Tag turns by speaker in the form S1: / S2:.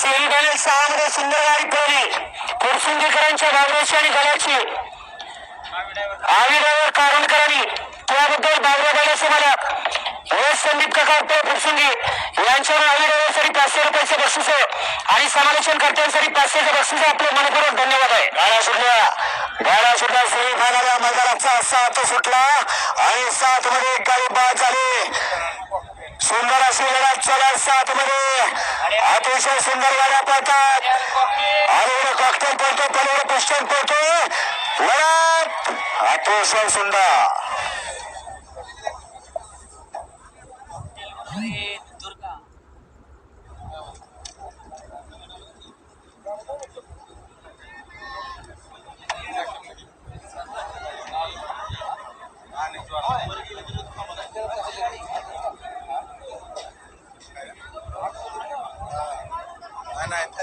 S1: Semi सहा मध्ये सुंदर गाडी पळली कोरसुंदीकरांच्या बाबरेची आणि गळ्याची. आविरावर कारणकरांनी त्याबद्दल बाबरा बैलाचे मला एस संदीप काका फुरसुंगी यांच्यावर आविरावासाठी पाचशे रुपयाचे बक्षीस आणि समालोचन करत्यांसाठी पाचशेचे बक्षीस आपले मनपूर्वक धन्यवाद आहे. गाड्या सुटल्या. गाड्या सुटल्या. सेमीफायनल या मैदानाचा सात सुटला. आणि सात मध्ये एक गाडी बाद झाली. सुंदर अशी लढा चला सात मध्ये अतिशय सुंदर गाड्या पळतात. अरे कॉकटेल पळतो पलीकडे पिस्टन पळतो. लढत अतिशय सुंदर. नाहीत